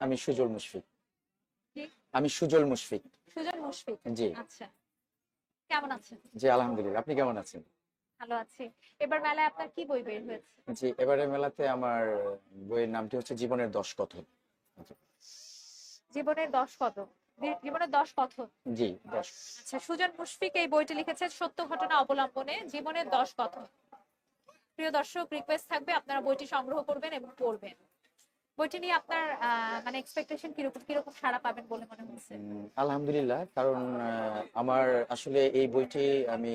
আমি সুজল মুশফিক। আমি সুজল মুশফিক। সুজন মুশফিক? জি। আচ্ছা। কেমন আছেন? জি আলহামদুলিল্লাহ। আপনি কেমন আছেন? ভালো আছি। এবার মেলায় আপনার কি বই বের হয়েছে? জি এবারে মেলাতে আমার বইয়ের নামটি হচ্ছে জীবনের দশ কথন। জীবনের দশ জী- জীবনের দশ কথন। জি দশ। আচ্ছা সুজন মুশফিক এই বইটি লিখেছেন সত্য ঘটনা অবলম্বনে জীবনের দশ কথন। প্রিয় দর্শক রিকোয়েস্ট থাকবে আপনারা বইটি সংগ্রহ করবেন এবং পড়বেন। বইটি নিয়ে আপনার মানে এক্সপেকটেশন কীরকম কীরকম সাড়া পাবেন বলে মনে হচ্ছে? আলহামদুলিল্লাহ, কারণ আমার আসলে এই বইটি আমি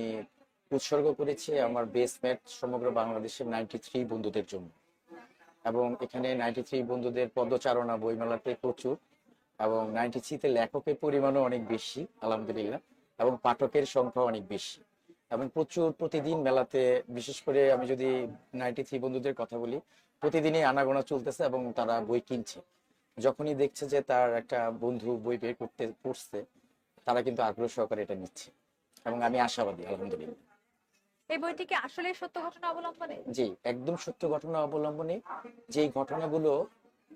উৎসর্গ করেছি আমার বেসমেট সমগ্র বাংলাদেশের নাইনটি থ্রি বন্ধুদের জন্য। এবং এখানে নাইনটি থ্রি বন্ধুদের পদচারণা বইমেলাতে প্রচুর, এবং নাইনটি থ্রিতে লেখকের পরিমাণও অনেক বেশি, আলহামদুলিল্লাহ, এবং পাঠকের সংখ্যা অনেক বেশি। এবং প্রচুর প্রতিদিন মেলাতে বিশেষ করে আমি যদি নাইনটি থ্রি বন্ধুদের কথা বলি প্রতিদিনই আনাগোনা চলতেছে এবং তারা বই কিনছে। যখনই দেখছে যে তার একটা বন্ধু বই বের করতে পড়ছে তারা কিন্তু আগ্রহ সহকারে এটা নিচ্ছে। এবং আমি আশাবাদী আলহামদুলিল্লাহ। এই বইটি কি আসলে সত্য ঘটনা অবলম্বনে? জি একদম সত্য ঘটনা অবলম্বনে। যেই ঘটনাগুলো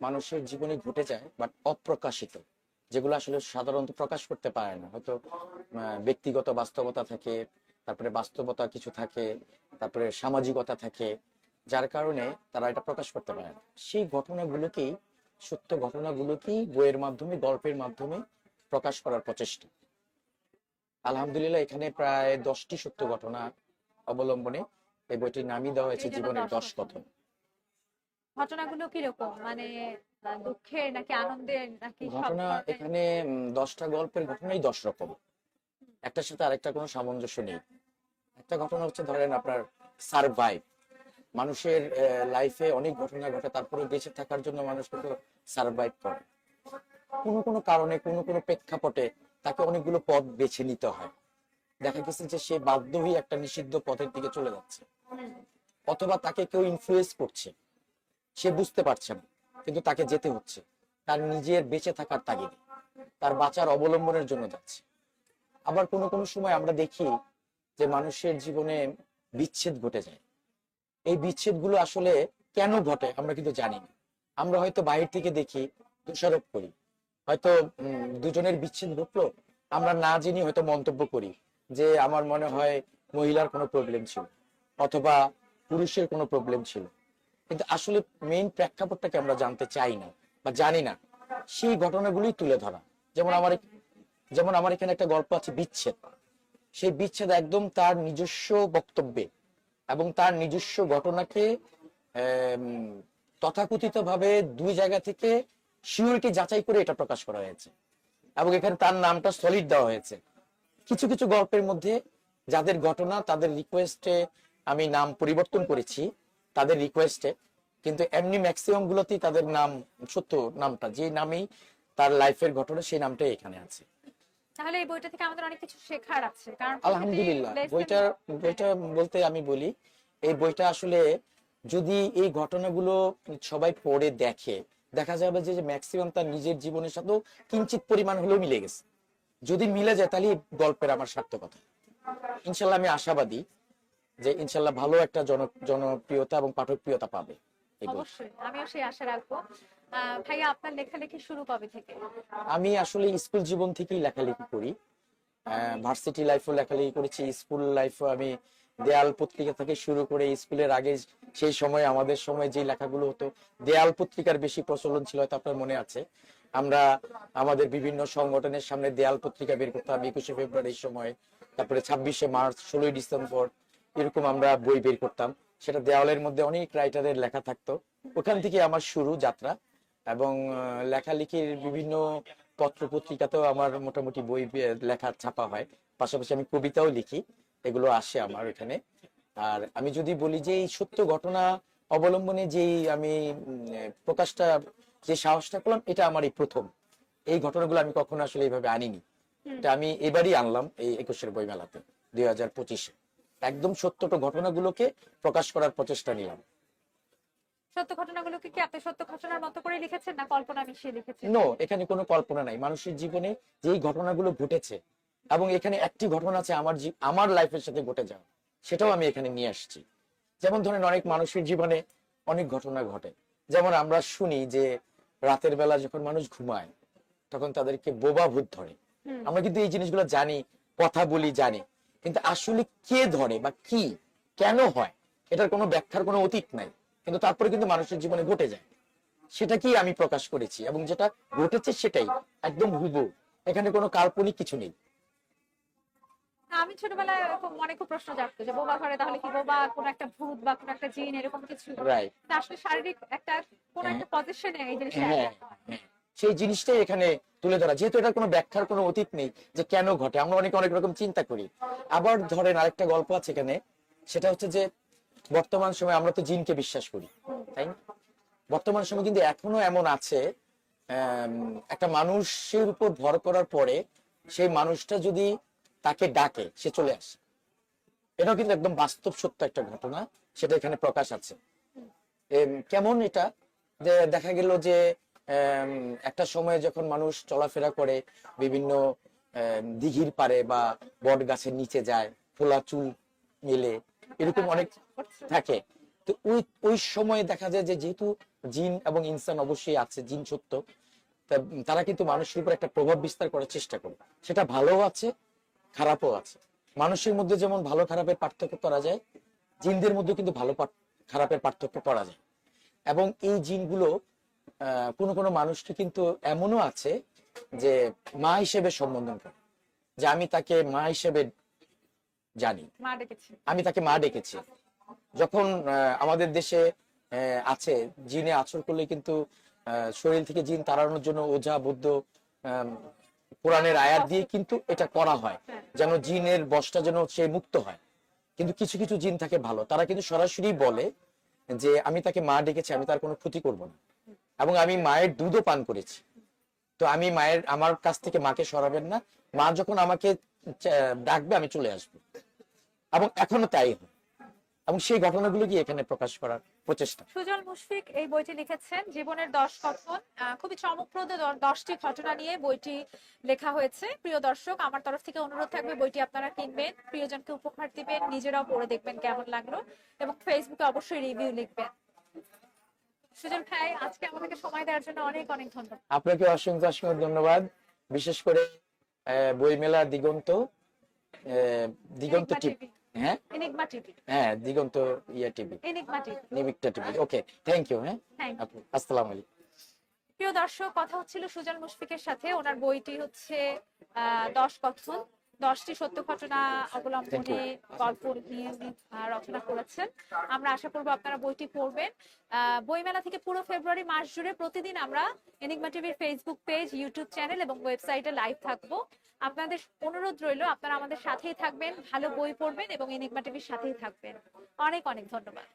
মানুষের জীবনে ঘটে যায় বাট অপ্রকাশিত যেগুলো আসলে সাধারণত প্রকাশ করতে পারে না। হয়তো ব্যক্তিগত বাস্তবতা থাকে তারপরে বাস্তবতা কিছু থাকে তারপরে সামাজিকতা থাকে যার কারণে তারা এটা প্রকাশ করতে পারে না। সেই ঘটনাগুলোকেই সত্য ঘটনাগুলোকেই বইয়ের মাধ্যমে গল্পের মাধ্যমে প্রকাশ করার প্রচেষ্টা। আলহামদুলিল্লাহ এখানে প্রায় দশটি সত্য ঘটনা অবলম্বনে এই বইটির নামই দেওয়া হয়েছে জীবনের দশ কথন। ঘটনাগুলো কীরকম? মানে দুঃখের নাকি আনন্দের নাকি ঘটনা এখানে দশটা গল্পের ঘটনাই দশ রকম। একটার সাথে আরেকটা কোনো সামঞ্জস্য নেই। একটা ঘটনা হচ্ছে ধরেন আপনার সারভাইভ মানুষের লাইফে অনেক ঘটনা ঘটে, তারপরে বেঁচে থাকার জন্য মানুষ কিন্তু সারভাইভ করে। কোনো কোনো কারণে, কোনো কোনো প্রেক্ষাপটে তাকে অনেকগুলো পথ বেছে নিতে হয়। দেখা গেছে যে সে বাধ্য হয়ে একটা নিষিদ্ধ পথের দিকে চলে যাচ্ছে। অথবা তাকে কেউ ইনফ্লুয়েন্স করছে। সে বুঝতে পারছে না, কিন্তু তাকে যেতে হচ্ছে। তার নিজের বেঁচে থাকার তাগিদে। তার বাঁচার অবলম্বনের জন্য যাচ্ছে। আবার কোনো কোনো সময় আমরা দেখি যে মানুষের জীবনে বিচ্ছেদ ঘটে যায়। এই বিচ্ছেদগুলো আসলে কেন ঘটে আমরা কিন্তু জানি আমরা হয়তো বাইরে থেকে দেখি, দোষারোপ করি। হয়তো দুজনের বিচ্ছেদ ঘটলো, আমরা না জেনে হয়তো মন্তব্য করি যে আমার মনে হয় মহিলার কোনো প্রবলেম ছিল অথবা পুরুষের কোনো প্রবলেম ছিল। কিন্তু আসলে মেইন প্রেক্ষাপটটাকে আমরা জানতে চাই না বা জানি না। সেই ঘটনাগুলোই তুলে ধরা। যেমন আমার যেমন আমার এখানে একটা গল্প আছে বিচ্ছেদ। সেই বিচ্ছেদ একদম তার নিজস্ব বক্তব্যে এবং তার নিজস্ব ঘটনাকে তথাকথিত ভাবে দুই জায়গা থেকে শিওরিটি যাচাই করে এটা প্রকাশ করা হয়েছে এবং এখানে তার নামটা সলিড দেওয়া হয়েছে। কিছু কিছু গল্পের মধ্যে যাদের ঘটনা, তাদের রিকোয়েস্টে আমি নাম পরিবর্তন করেছি, তাদের রিকোয়েস্টে কিন্তু এমনি ম্যাক্সিমাম গুলোতেই তাদের নাম, সত্য নামটা, যে নামেই তার লাইফের ঘটনা, সেই নামটাই এখানে আছে। তাহলে এই বইটা থেকে আমাদের অনেক কিছু শেখার আছে কারণ আলহামদুলিল্লাহ। বইটা বইটা বলতে আমি বলি এই বইটা আসলে যদি এই ঘটনাগুলো সবাই পড়ে দেখে দেখা যাবে যে ম্যাক্সিমাম তার নিজের জীবনের সাথেও কিঞ্চিত পরিমাণ হলেও মিলে গেছে। যদি মিলে যায় তাহলে গল্পের আমার সার্থকতা ইনশাল্লাহ আমি আশাবাদী যে ইনশাল্লাহ ভালো একটা জন জনপ্রিয়তা এবং পাঠকপ্রিয়তা পাবে অবশ্যই আমিও সেই আশা রাখব। ভাইয়া, আপনার লেখালেখি শুরু কবে থেকে? আমি আসলে স্কুল জীবন থেকেই লেখালেখি করি। ভার্সিটি লাইফও লেখালেখি করেছি, স্কুল লাইফও আমি দেয়াল পত্রিকা থেকে শুরু করে স্কুলের আগে সেই সময়, আমাদের সময় যে লেখাগুলো হতো, দেয়াল পত্রিকার বেশি প্রচলন ছিল হয়তো আপনার মনে আছে। আমরা আমাদের বিভিন্ন সংগঠনের সামনে দেয়াল পত্রিকা বের করতাম, একুশে ফেব্রুয়ারির সময়, তারপরে ছাব্বিশে মার্চ, ষোলোই ডিসেম্বর, এরকম আমরা বই বের করতাম। সেটা দেওয়ালের মধ্যে অনেক রাইটারের লেখা থাকতো। ওখান থেকে আমার শুরু যাত্রা। এবং লেখালেখির বিভিন্ন পত্র পত্রিকাতেও আমার মোটামুটি বই লেখা ছাপা হয়। পাশাপাশি আমি কবিতাও লিখি এগুলো আসে আমার এখানে। আর আমি যদি বলি যে এই সত্য ঘটনা অবলম্বনে যেই আমি প্রকাশটা যে সাহসটা করলাম এটা আমার এই প্রথম। এই ঘটনাগুলো আমি কখনো আসলে এইভাবে আনিনি। এটা আমি এবারই আনলাম এই একুশের বই মেলাতে দুই হাজার পঁচিশে। একদম সত্যট ঘটনাগুলোকে প্রকাশ করার প্রচেষ্টা নিলাম। সত্য ঘটনাগুলোকে কি আপনি সত্য ঘটনার মতো করে লিখেছেন না কল্পনা মিশিয়ে লিখেছেন? নো এখানে কোনো কল্পনা নাই। মানুষের জীবনে যেই ঘটনাগুলো ঘটেছে এবং এখানে একটি ঘটনা আছে আমার আমার লাইফের সাথে ঘটে যাওয়া সেটাও আমি এখানে নিয়ে আসছি। যেমন ধরেন অনেক মানুষের জীবনে অনেক ঘটনা ঘটে। যেমন আমরা শুনি যে রাতের বেলা যখন মানুষ ঘুমায় তখন তাদেরকে বোবা ভূত ধরে। আমরা কিন্তু এই জিনিসগুলো জানি কথা বলি জানি। কিন্তু আসলে কে ধরে বা কি কেন হয় এটার কোনো ব্যাখ্যার কোনো অতীত নাই। কিন্তু তারপরে কিন্তু মানুষের জীবনে ঘটে যায়। সেটাকেই আমি প্রকাশ করেছি এবং যেটা ঘটেছে সেটাই একদম হুবু এখানে কোনো কাল্পনিক কিছু নেই। আমি ছোটবেলায় মনে খুব প্রশ্ন জাগতো যে বোবা ঘরে তাহলে কি বোবা কোন একটা ভূত বা কোন একটা জিন এরকম কিছু? আসলে শারীরিক একটা কোন একটা পজিশনে এই জিনিসটা হ্যাঁ। হ্যাঁ। সেই জিনিসটাই এখানে তুলে ধরা। যেহেতু এটার কোনো ব্যাখ্যার কোনো অতীত নেই যে কেন ঘটে আমরা অনেক অনেক রকম চিন্তা করি। আবার ধরেন আরেকটা গল্প আছে এখানে। সেটা হচ্ছে যে বর্তমান সময়ে আমরা তো জিনকে বিশ্বাস করি, তাই না? বর্তমান সময় কিন্তু এখনও এমন আছে একটা মানুষের উপর ভর করার পরে সেই মানুষটা যদি তাকে ডাকে, সে চলে আসে। এটাও কিন্তু একদম বাস্তব সত্য একটা ঘটনা, সেটা এখানে প্রকাশ আছে। কেমন এটা? যে দেখা গেল যে একটা সময় যখন মানুষ চলাফেরা করে, বিভিন্ন দিঘির পারে বা বট গাছের নিচে যায় ফোলা চুল মেলে এরকম অনেক থাকে। তো ওই ওই সময় দেখা যায় যে যেহেতু জিন এবং ইনসান অবশ্যই আছে, জিন সত্য তারা কিন্তু মানুষের উপর একটা প্রভাব বিস্তার করার চেষ্টা করে। সেটা ভালো আছে, খারাপও আছে। মানুষের মধ্যে যেমন ভালো খারাপের পার্থক্য করা যায়, জিনদের মধ্যে কিন্তু ভালো খারাপের পার্থক্য করা যায়। এবং এই জিনগুলো কোনো কোনো মানুষকে কিন্তু এমনও আছে যে মা হিসেবে সম্বোধন করে। যে আমি তাকে মা হিসেবে জানি। আমি তাকে মা ডেকেছি। যখন আমাদের দেশে আছে জিনে আছর করলে কিন্তু শরীর থেকে জিন তাড়ানোর জন্য ওঝা বুদ্ধ কোরআনের আয়াত দিয়ে কিন্তু এটা করা হয় যেন জিনের বসটা যেন সে মুক্ত হয়। কিন্তু কিছু কিছু জিন থাকে ভালো। তারা কিন্তু সরাসরি বলে যে আমি তাকে মা ডেকেছি আমি তার কোনো ক্ষতি করব না। এবং আমি মায়ের দুধও পান করেছি। তো আমি মায়ের আমার কাছ থেকে মাকে সরাবেন না। মা যখন আমাকে ডাকবে আমি চলে আসব। এবং এখনও তাই হয়। এবং সেই ঘটনাগুলো কি এখানে প্রকাশ করার প্রচেষ্টা। সুজল মুশফিক এই বইটি লিখেছেন। জীবনের দশ কথন খুবই চমকপ্রদ দশটি ঘটনা নিয়ে বইটি লেখা হয়েছে। প্রিয় দর্শক আমার তরফ থেকে অনুরোধ থাকবে বইটি আপনারা কিনবেন প্রিয়জনকে উপহার দিবেন নিজেরাও পড়ে দেখবেন কেমন লাগল এবং ফেসবুকে অবশ্যই রিভিউ লিখবেন। সুজল ভাই আজকে আমাদেরকে সময় দেওয়ার জন্য অনেক অনেক ধন্যবাদ। আপনাকে অসংখ্য অসংখ্য ধন্যবাদ। বিশেষ করে বইমেলা দিগন্ত দিগন্ত টিভি। হ্যাঁ? এনিগমা টিভি হ্যাঁ দিগন্ত ইয়া টিভি এনিগমা টিভি নিবিকটা টিভি ওকে থ্যাংক ইউ হ্যাঁ? আপু আসসালামু আলাইকুম। প্রিয় দর্শক কথা হচ্ছিল সুজন মুশফিকের সাথে। ওনার বইটি হচ্ছে আহ, দশ কথন। দশটি সত্য ঘটনা অবলম্বনে গল্প নিয়ে রচনা করেছেন। আমরা আশা করব আপনারা বইটি পড়বেন। বইমেলা থেকে পুরো ফেব্রুয়ারি মাস জুড়ে প্রতিদিন আমরা এনিগমা টিভির ফেসবুক পেজ ইউটিউব চ্যানেল এবং ওয়েবসাইটে লাইভ থাকব। আপনাদের অনুরোধ রইল আপনারা আমাদের সাথেই থাকবেন ভালো বই পড়বেন এবং এনিগমা টিভির সাথেই থাকবেন। অনেক অনেক ধন্যবাদ।